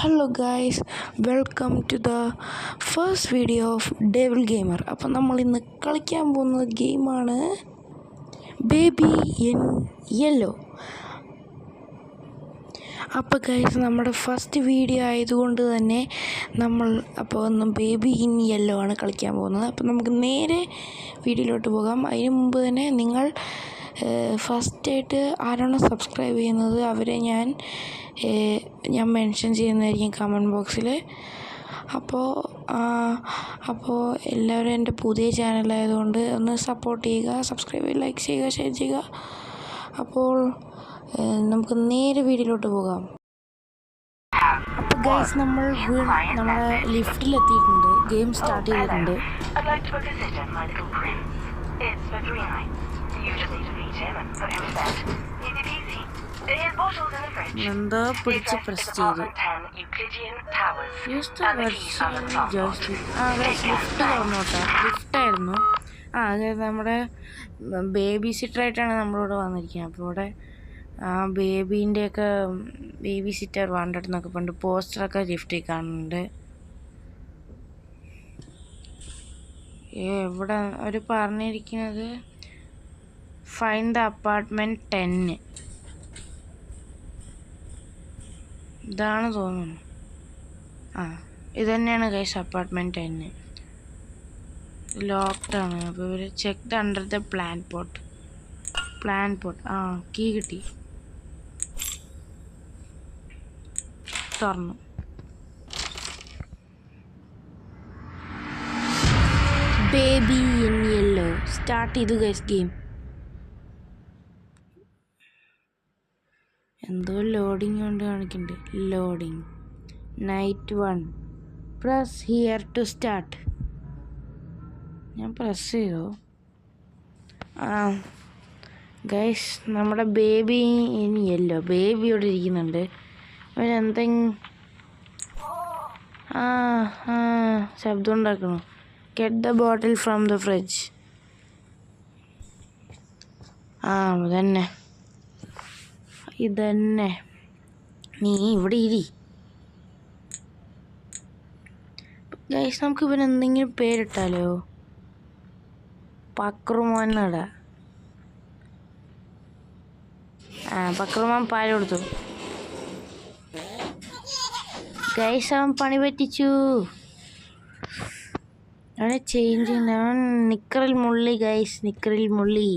Hello guys welcome to the first video of devil gamer അപ്പം നമ്മൾ ഇന്ന് കളിക്കാൻ പോകുന്ന ഗെയിമാണ് ബേബി ഇൻ യെല്ലോ അപ്പോൾ ഗൈസ് നമ്മുടെ ഫസ്റ്റ് വീഡിയോ ആയതുകൊണ്ട് തന്നെ നമ്മൾ അപ്പോൾ ഒന്ന് ബേബി ഇൻ യെല്ലോ ആണ് കളിക്കാൻ പോകുന്നത്. അപ്പോൾ നമുക്ക് നേരെ വീഡിയോയിലോട്ട് പോകാം. അതിന് മുമ്പ് തന്നെ നിങ്ങൾ ഫസ്റ്റായിട്ട് ആരാണോ സബ്സ്ക്രൈബ് ചെയ്യുന്നത് അവരെ ഞാൻ ഞാൻ മെൻഷൻ ചെയ്യുന്നതായിരിക്കും കമന്റ് ബോക്സിൽ. അപ്പോൾ അപ്പോൾ എല്ലാവരും എന്റെ പുതിയ ചാനലായതുകൊണ്ട് ഒന്ന് സപ്പോർട്ട് ചെയ്യുക സബ്സ്ക്രൈബ് ചെയ്യുക ലൈക്ക് ചെയ്യുക ഷെയർ ചെയ്യുക. അപ്പോൾ നമുക്ക് നേരെ വീഡിയോയിലോട്ട് പോകാം. അപ്പോൾ ഗൈസ് നമ്മൾ നമ്മുടെ ലിഫ്റ്റിലെത്തിയിട്ടുണ്ട് ഗെയിം സ്റ്റാർട്ട് ചെയ്തിട്ടുണ്ട്. എന്തോ പിടിച്ച് പ്രസ് ചെയ്ത് ചെയ്തു apartment 10 Euclidean Towers. Use the And the keys on the virtual top. Joystick ആ ലിഫ്റ്റ് തുറന്നോട്ടെ ലിഫ്റ്റായിരുന്നു ആ അതായത് നമ്മുടെ ബേബി സിറ്ററായിട്ടാണ് നമ്മളിവിടെ വന്നിരിക്കുന്നത് അപ്പോൾ ഇവിടെ ആ ബേബീന്റെയൊക്കെ ബേബി സിറ്റർ വാണ്ടഡ് എന്നൊക്കെ പണ്ട് പോസ്റ്ററൊക്കെ ലിഫ്റ്റിൽ കാണുന്നുണ്ട് ഏ ഇവിടെ അവർ പറഞ്ഞിരിക്കുന്നത് ഫൈൻ ദ അപ്പാർട്ട്മെന്റ് ടെന്ന് ഇതാണ് തോന്നുന്നു. ആ ഇത് തന്നെയാണ് കേസ് അപ്പാർട്ട്മെന്റ് ടെന്ന് ലോക്ക്ഡ് ആണ്. അപ്പോൾ ഇവർ check the under the plant pot plant pot ആ കീ കിട്ടി. തുറന്നു. ബേബി ഇൻ യെല്ലോ സ്റ്റാർട്ട് ചെയ്തു ഗൈസ് ഗെയിം എന്തോ ലോഡിങ് കൊണ്ട് കാണിക്കുന്നുണ്ട് loading night one press here to start ഞാൻ പ്രസ് ചെയ്തോ ആ. ഗൈസ് നമ്മുടെ ബേബി ഇനിയല്ലോ ബേബി ഇരിക്കുന്നുണ്ട്. അവൻ എന്തെങ്കിലും ആ ആ. ശബ്ദം ഉണ്ടാക്കണോ get the bottle from the fridge ആ അതന്നെ. ഇതന്നെ. നീ ഇവിടെ ഇരി. ഗൈസ് നമുക്ക് ഇവന് എന്തെങ്കിലും പേരിട്ടാലോ? പക്രുമോൻ ഇടാ ആ പക്രുമോൻ പാൽ കൊടുത്തു. ഗൈസ് അവൻ പണി പറ്റിച്ചു. അവനെ ചേഞ്ച് അവൻ നിക്കറിൽ മുള്ളി ഗൈസ് നിക്കറിൽ മുള്ളി.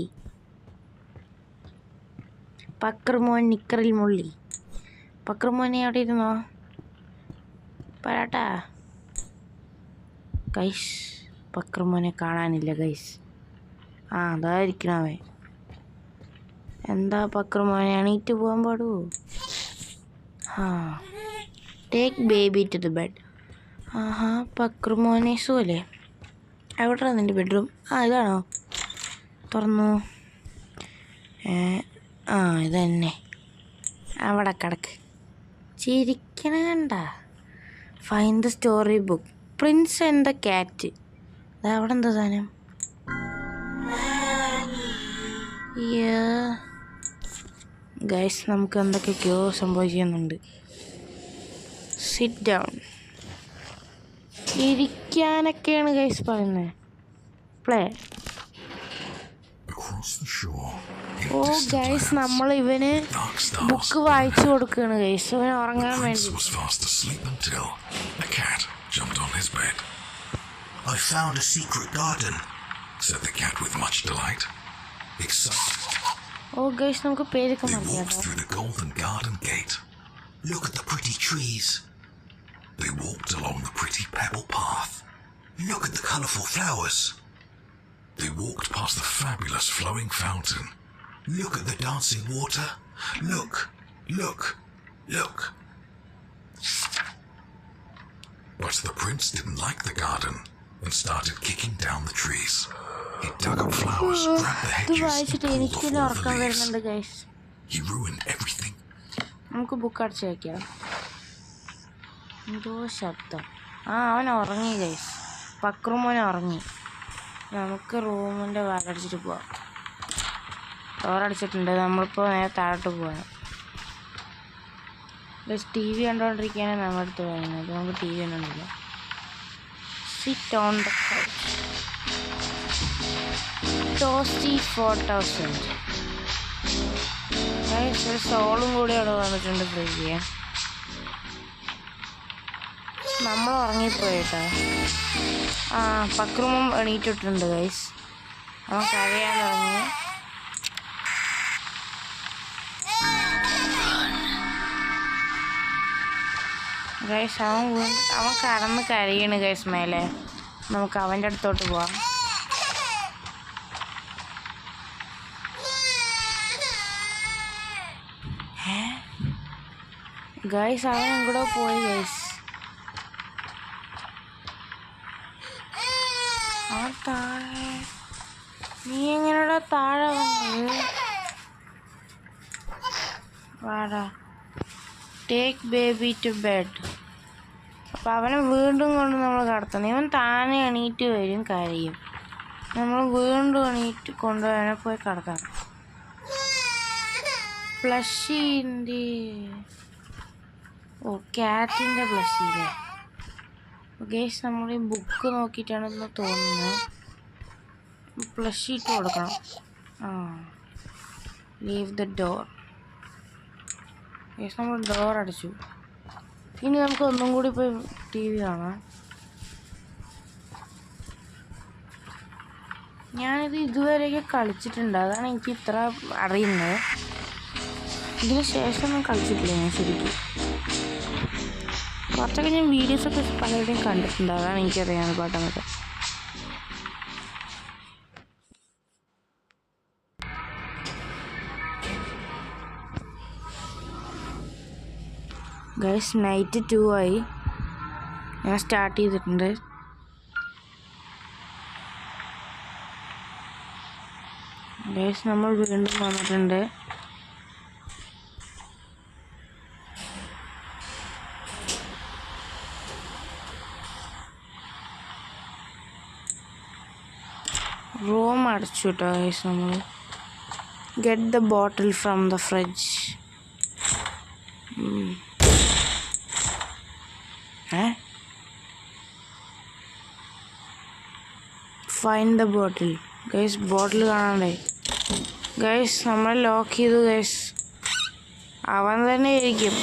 പക്രുമോൻ നിക്കറിൽ മുള്ളി. പക്രമോനെ അവിടെ ഇരുന്നോ? പറട്ടാ കൈസ് പക്രമോനെ കാണാനില്ല കൈസ് ആ അതായിരിക്കണം അവൻ. എന്താ പക്രമോനെ അണീറ്റ് പോകാൻ പാടൂ? ആ. Take baby to the bed ആഹാ പക്രമോനെ സുഖല്ലേ? എവിടെയാണ് നിന്റെ ബെഡ്റൂം ആ ഇതാണോ? തുറന്നു. ആ ഇത് തന്നെ അവിടെ കിടക്ക്. ചിരിക്കണ കണ്ട? Find the story book prince and the cat അവിടെ എന്താ സാധനം? ഗൈസ് നമുക്ക് എന്തൊക്കെയൊക്കെയോ സംഭവിക്കുന്നുണ്ട്? സിറ്റ് ഡൗൺ ഇരിക്കാനൊക്കെയാണ് ഗൈസ് പറയുന്നത്. Play Across the shore, oh distant guys lands, നമ്മൾ ഇവന് dark stars. ബുക്ക് വായിച്ചു കൊടുക്കുകയാണ് ഗൈസ് അവന് ഉറങ്ങാൻ Prince വേണ്ടി was fast asleep until a cat jumped on his bed. I found a secret garden. Said the cat with much delight. Excited, oh guys നമുക്ക് പേരൊക്കെ they മതി walked കേട്ടോ through the golden garden gate. Look at the pretty trees. They walked along the pretty pebble path. Look at the colourful flowers. They walked past the fabulous flowing fountain. Look at the dancing water. Look, look, look. But the prince didn't like the garden and started kicking down the trees. He dug up flowers, grabbed the hedges, and pulled off all the leaves. He ruined everything. നമുക്ക് book അടച്ച് വയ്ക്കാം എന്തോ ശബ്ദം ആ അവൻ ഉറങ്ങി guys പക്രുമോൻ ഉറങ്ങി നമുക്ക് റൂമിന്റെ വാലടിച്ചിട്ട് പോവാം ഡോറടിച്ചിട്ടുണ്ട് നമ്മളിപ്പോൾ നേരെ താഴോട്ട് പോവാണ്. ബസ് ടി വി കണ്ടുകൊണ്ടിരിക്കുകയാണ് നമ്മുടെ അടുത്ത് പറയുന്നത്. നമുക്ക് T V കണ്ടുകൊണ്ടില്ല sit on the toasty four thousand സോളും കൂടി അവിടെ വന്നിട്ടുണ്ട് ഫ്രീ ചെയ്യാൻ നമ്മൾ ഉറങ്ങിപ്പോയിട്ടോ. ആ പക്രമും എണീറ്റിട്ടുണ്ട് ഗൈസ് നമുക്ക് അറിയാൻ തുടങ്ങി. ഗൈസ് അവൻ അവൻ കടന്ന് കരയാണ് ഗൈസ് മേലെ. നമുക്ക് അവന്റെ അടുത്തോട്ട് പോവാം. ഗൈസ് അവൻ എങ്ങോട്ടോ പോയി ഗൈസ്. അവൻ താഴെ നീ എങ്ങനെയാ താഴെ വന്നത്? വാടാ. ടേക്ക് ബേബി ടു ബെഡ് അപ്പം അവനെ വീണ്ടും കൊണ്ട് നമ്മൾ കടത്തണം ഇവൻ താനെ എണീറ്റ് വരും കരയും. നമ്മൾ വീണ്ടും എണീറ്റ് കൊണ്ട് അവനെ പോയി കടത്തണം പ്ലഷീന്റെ ഓ ക്യാറ്റിന്റെ പ്ലഷീല്ലേ ഗേഷ് നമ്മൾ ഈ ബുക്ക് നോക്കിയിട്ടാണെന്ന് തോന്നുന്നത് പ്ലഷ് ഷീറ്റ് കൊടുക്കണം. ആ. ലീവ് ദ ഡോർ ഗേഷ് നമ്മൾ ഡോർ അടച്ചു. ഇനി നമുക്ക് ഒന്നും കൂടി പോയി ടി വി കാണാം. ഞാനിത് ഇതുവരെയൊക്കെ കളിച്ചിട്ടുണ്ട്. അതാണ് എനിക്ക് ഇത്ര അറിയുന്നത്. ഇതിന് ശേഷമൊന്നും കളിച്ചിട്ടില്ല ഞാൻ ശരിക്കും. കുറച്ചൊക്കെ ഞാൻ വീഡിയോസൊക്കെ പലരുടെയും കണ്ടിട്ടുണ്ട്. അതാണ് എനിക്കറിയാൻ പാട്ടൊക്കെ. ഗൈസ് നൈറ്റ് ടു ആയി. ഞാൻ സ്റ്റാർട്ട് ചെയ്തിട്ടുണ്ട്. ഗൈസ് നമ്മൾ വീണ്ടും വന്നിട്ടുണ്ട്. റൂം അടച്ചു കേട്ടോ ഗൈസ് നമ്മൾ get the bottle from the fridge ഏ? Find the bottle guys bottle കാണണ്ടേ? ഗൈസ് നമ്മൾ ലോക്ക് ചെയ്തു ഗൈസ് അവൻ തന്നെ ഇരിക്കും.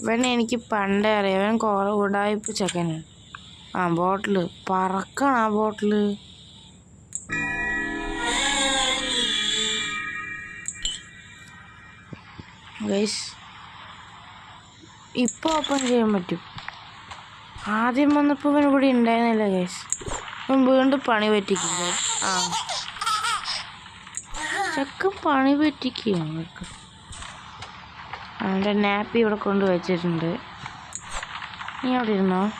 ഇവൻ എനിക്ക് പണ്ടേ അറിയാം. അവൻ കുറെ ഉടായ്പ ചെക്കനാണ്. ആ ബോട്ടിൽ പറക്കണം ആ ബോട്ടിൽ ഗൈസ് ഇപ്പോൾ ഓപ്പൺ ചെയ്യാൻ പറ്റും. ആദ്യം വന്നപ്പോൾ ഇവൻ ഇവിടെ ഉണ്ടായിരുന്നില്ല ഗേസ് ഇവൻ വീണ്ടും പണി പറ്റിക്കും. ആ. ചക്ക പണി പറ്റിക്കും അവർക്ക് അവന്റെ നാപ്പി ഇവിടെ കൊണ്ട് വെച്ചിട്ടുണ്ട്. നീ അവിടെ ഇരുന്നോ?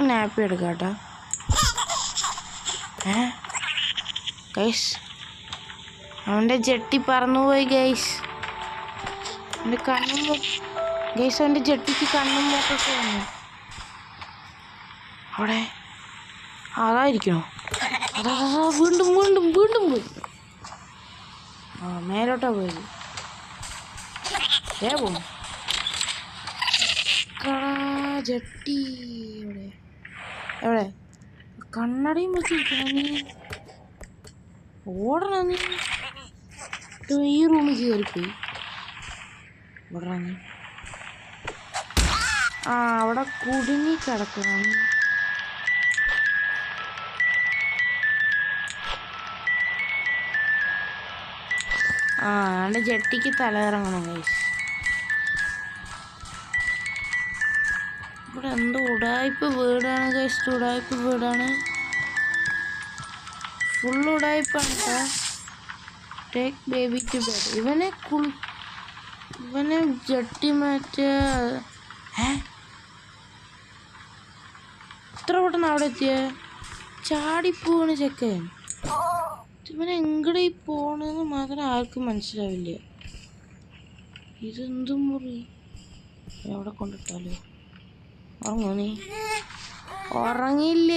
നാപ്പി എടുക്കാട്ടോ. കേട്ടോ ഏ? ഗൈസ് അവന്റെ ജെട്ടി പറന്നുപോയി ഗൈസ് എന്റെ കണ്ണും ഗൈസ് അവന്റെ ജെട്ടിക്ക് കണ്ണും മൂക്കൊക്കെ വന്നു. അവിടെ അതായിരിക്കണോ അതാ വീണ്ടും വീണ്ടും വീണ്ടും പോയി. ആ മേലോട്ടാ പോയത്. ഏ പോകും ജട്ടി. എവിടെ? എവിടെ? കണ്ണടയും വെച്ചിരിക്കണ നീ. ഓടണ നീ. ഈ റൂമിൽ കയറിപ്പോയി. ഓടണ നീ ആ അവിടെ കുടുങ്ങി കിടക്കണം ആ അവന്റെ ജട്ടിക്ക് തലകറങ്ങണം കൈസ് ഇവിടെ എന്തോ ഉടായ്പ വീടാണ് കൈസ് ഉടായ്പ വീടാണ്. ഫുൾ ഉടായ്പാണ് ടേക്ക് ബേബി ടു ബെഡ് ഇവനെ കുളി ഇവനെ ജട്ടി മാറ്റ. ഏ ഇത്ര പെട്ടെന്ന് അവിടെ എത്തിയ ചാടിപ്പോണ് ചെക്കൻ. ഇവനെ എങ്ങടെ പോണെന്ന് മാത്രം ആർക്കും മനസ്സിലാവില്ല. ഇതെന്തും മുറി? എവിടെ കൊണ്ടിട്ടാലോ. ഉറങ്ങോ നീ? ഉറങ്ങിയില്ല?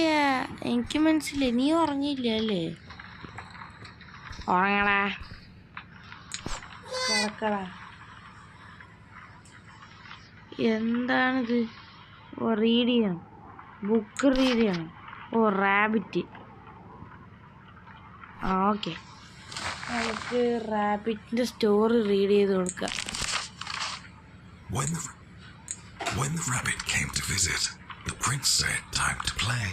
എനിക്ക് മനസ്സിലായി. നീ ഉറങ്ങിയില്ല അല്ലേ? ഉറങ്ങടാ കിടക്കടാ. എന്താണിത്? റീഡ് ബുക്ക് റീഡ് ചെയ്യണം ഓ റാബിറ്റ് ആ ഓക്കെ നമുക്ക് റാബിറ്റിൻ്റെ സ്റ്റോറി റീഡ് ചെയ്ത് കൊടുക്കാം When the, when the rabbit came to visit, the prince said, Time to play.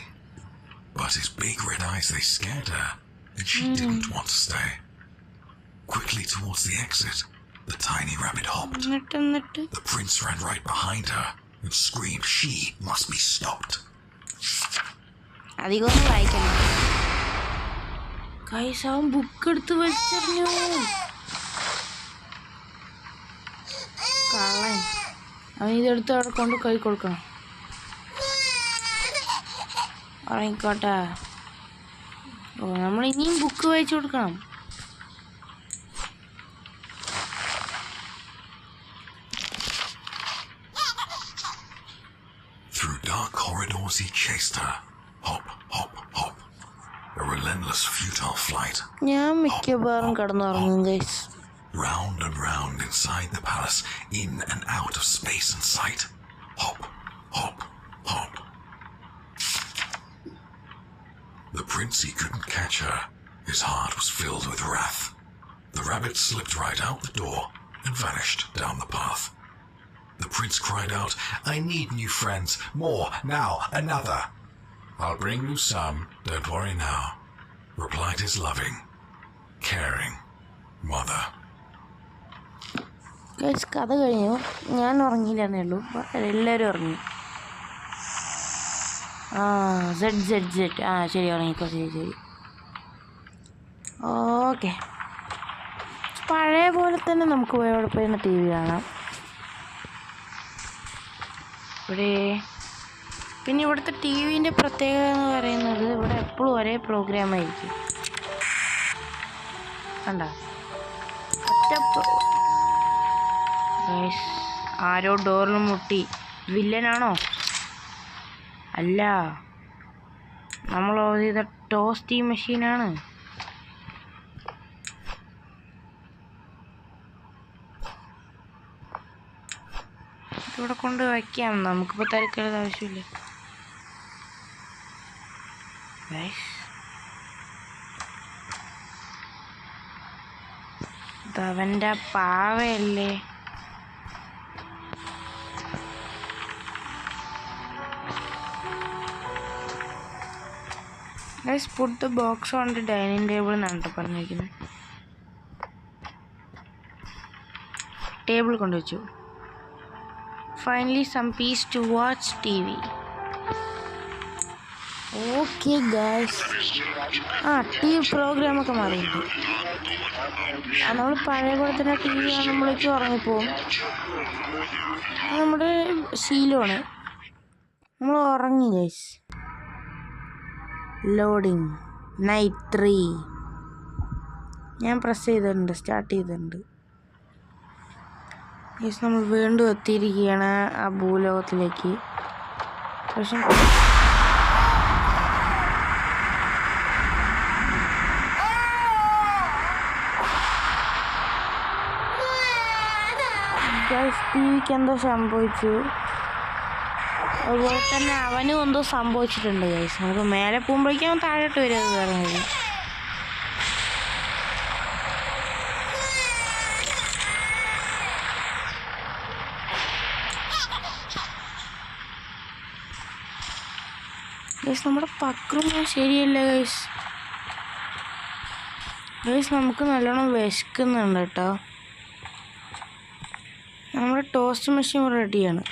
But his big red eyes, they scared her, and she didn't want to stay. Quickly towards the exit, the tiny rabbit hopped. എന്നിട്ട് എന്നിട്ട് The prince ran right behind her and screamed she must be stopped. അധികമൊന്നും വായിക്കണം കൈസ് അവൻ book എടുത്ത് വലിച്ചെറിഞ്ഞു. കള്ളൻ. അവൻ ഇതെടുത്ത് അവിടെ കൊണ്ട് കൈ കൊടുക്കണം. ഇറങ്ങിക്കോട്ടെ ഓ നമ്മൾ ഇനിയും ബുക്ക് വായിച്ചു കൊടുക്കണം. dark corridors he chased her. Hop, hop, hop. A relentless, futile flight. ഞാൻ മിക്കവാറും കിടന്നുറങ്ങും guys Round and round inside the palace, in and out of space and sight. Hop, hop, hop. The prince, he couldn't catch her. His heart was filled with wrath. The rabbit slipped right out the door and vanished down the path. The prince cried out, I need new friends. More, now, another. I'll bring you some, don't worry now, replied his loving, caring mother. Guys കഥ കഴിഞ്ഞു ഞാൻ ഉറങ്ങിയില്ലെന്നേ ഉള്ളൂ എല്ലാവരും ഉറങ്ങി ആ Z Z Z ആ ശരി ഉറങ്ങിക്കോ ശരി ശരി ഓക്കെ പഴയ പോലെ തന്നെ നമുക്ക് പോയി അവിടെ പോയി ടി വി കാണാം ഇവിടെ. പിന്നെ ഇവിടുത്തെ ടി വിന്റെ പ്രത്യേകത എന്ന് പറയുന്നത് ഇവിടെ എപ്പോഴും ഒരേ പ്രോഗ്രാം ആയിരിക്കും. കണ്ട? ആരോ ഡോറിൽ മുട്ടി. വില്ലനാണോ? അല്ല. നമ്മൾ ചെയ്ത ടോസ്റ്റി മെഷീനാണ് ഇവിടെ കൊണ്ട് വയ്ക്കാം. നമുക്കിപ്പോൾ തിരക്കേണ്ട ആവശ്യമില്ല. അവന്റെ പാവയല്ലേ? Guys put the box on the dining table എന്നാണ് പറഞ്ഞിരിക്കുന്നത് ടേബിൾ കൊണ്ടുവച്ചു finally some peace to watch TV. Okay guys ആ ടി വി പ്രോഗ്രാമൊക്കെ മാറിയിട്ടുണ്ട് നമ്മൾ പഴയ പോലെ തന്നെ ടി വി കാണുമ്പോഴേക്കും ഉറങ്ങിപ്പോവും നമ്മുടെ ശീലമാണ്. നമ്മൾ ഉറങ്ങി ഗൈസ് ലോഡിങ് നൈറ്റ് ത്രീ ഞാൻ പ്രസ് ചെയ്തിട്ടുണ്ട് സ്റ്റാർട്ട് ചെയ്തിട്ടുണ്ട്. യെസ് നമ്മൾ വീണ്ടും എത്തിയിരിക്കുകയാണ് ആ ഭൂലോകത്തിലേക്ക്. പക്ഷെ വിക്ക് എന്തോ സംഭവിച്ചു. അതുപോലെ തന്നെ അവനും എന്തോ സംഭവിച്ചിട്ടുണ്ട് ഗൈസ് നമുക്ക് മേലെ പോകുമ്പോഴേക്കും താഴോട്ട് വരും അത് ഗൈസ് നമ്മുടെ പക്രം ശരിയല്ല ഗൈസ്. ഗൈസ് നമുക്ക് നല്ലോണം വിശക്കുന്നുണ്ട് കേട്ടോ. നമ്മുടെ ടോസ്റ്റ് മെഷീൻ റെഡിയാണ്.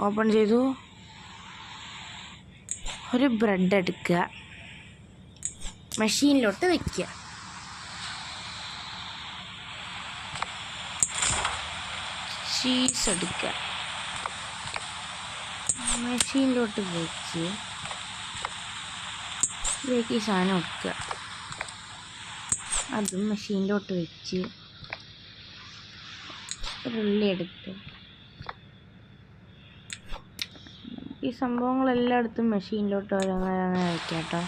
ഓപ്പൺ ചെയ്തു. ഒരു ബ്രെഡ് എടുക്കുക. മെഷീനിലോട്ട് വെക്കുക. ചീസ് എടുക്കുക. മെഷീനിലോട്ട് വെച്ച്. ഇതിലേക്ക് ഈ സാധനം വെക്കുക അതും മെഷീനിലോട്ട് വെച്ച് ഉള്ളി എടുത്ത്. ഈ സംഭവങ്ങളെല്ലായിടത്തും മെഷീനിലോട്ട് ഓരോന്നോരോന്ന് വയ്ക്കാം കേട്ടോ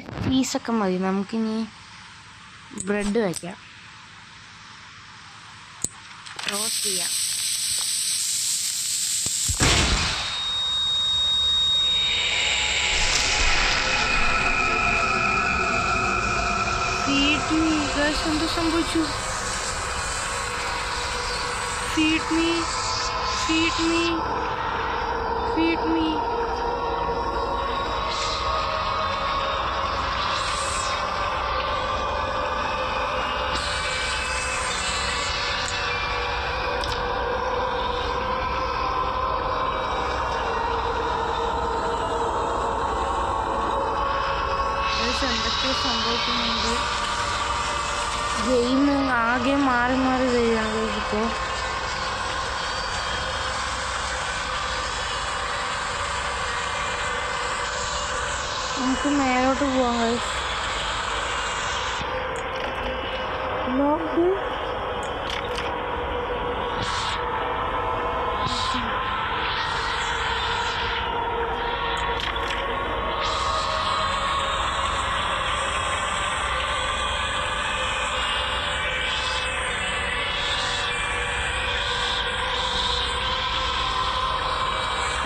ചീസൊക്കെ മതി. നമുക്കിനി ബ്രെഡ് വയ്ക്കാം റോസ്റ്റ് ചെയ്യാം. എന്ത് സംഭവിച്ചു? Feed me feed me feed me എന്തൊക്കെ സംഭവിക്കുന്നുണ്ട് ഗെയിം ആകെ മാറി മാറി വരികയാണ് ഇപ്പോൾ നമുക്ക് മേലോട്ട് പോവാം guys. ലോക്ക്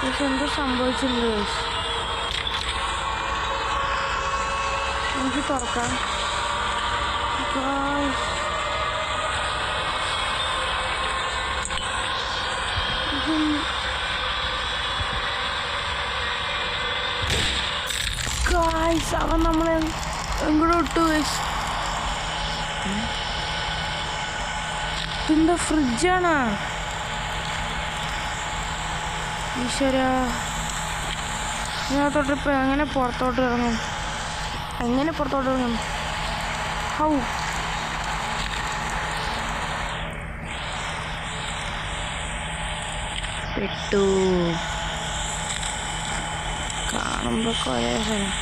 പക്ഷെ എന്തോ സംഭവിച്ചില്ല guys. നമുക്ക് തുറക്കാം. Guys, അവൻ നമ്മളെ എങ്ങോട്ട് guys. ഇതെന്താ ഫ്രിഡ്ജാണോ ഈശ്വര. ഇതിനകത്തോട്ട് ഇപ്പം എങ്ങനെ പുറത്തോട്ട് ഇറങ്ങും? എങ്ങനെ പുറത്തോട്ട് ഇറങ്ങും ഹൗ. പെട്ടു. കാണുമ്പോ കൊറേ സ്ഥലം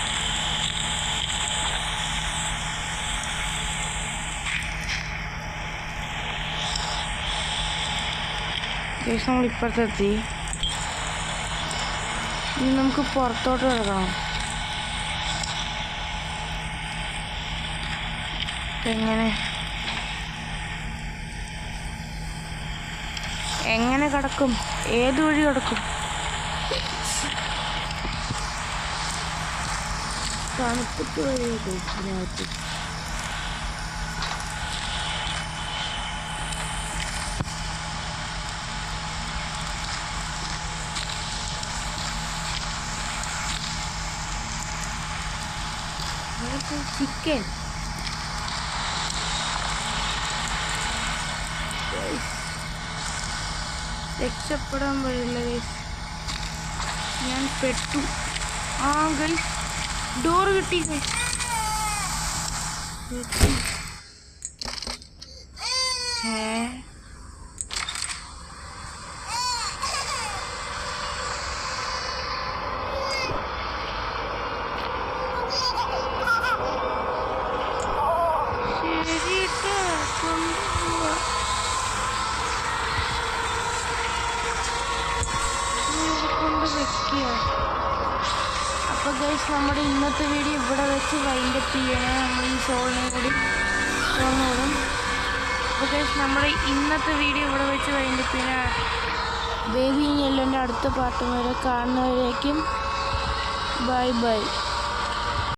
നമ്മൾ ഇപ്പുറത്തെത്തി. ഇനി നമുക്ക് പുറത്തോട്ട് കിടക്കണം എങ്ങനെ? എങ്ങനെ കിടക്കും? ഏത് വഴി കിടക്കും? തണുപ്പത്ത് വഴി ചിക്കൻ. രക്ഷപ്പെടാൻ വഴിയില്ല ഗൈസ് ഞാൻ പെട്ടു. ആ ഗൈസ് ഡോർ കിട്ടി ഗൈസ് ഏ? നമ്മുടെ ഇന്നത്തെ വീഡിയോ ഇവിടെ വെച്ച് കഴിഞ്ഞ് പിന്നെ ബേബി യെല്ലോന്റെ അടുത്ത പാട്ടും വരെ കാണുന്നവരേക്കും ബൈ ബൈ.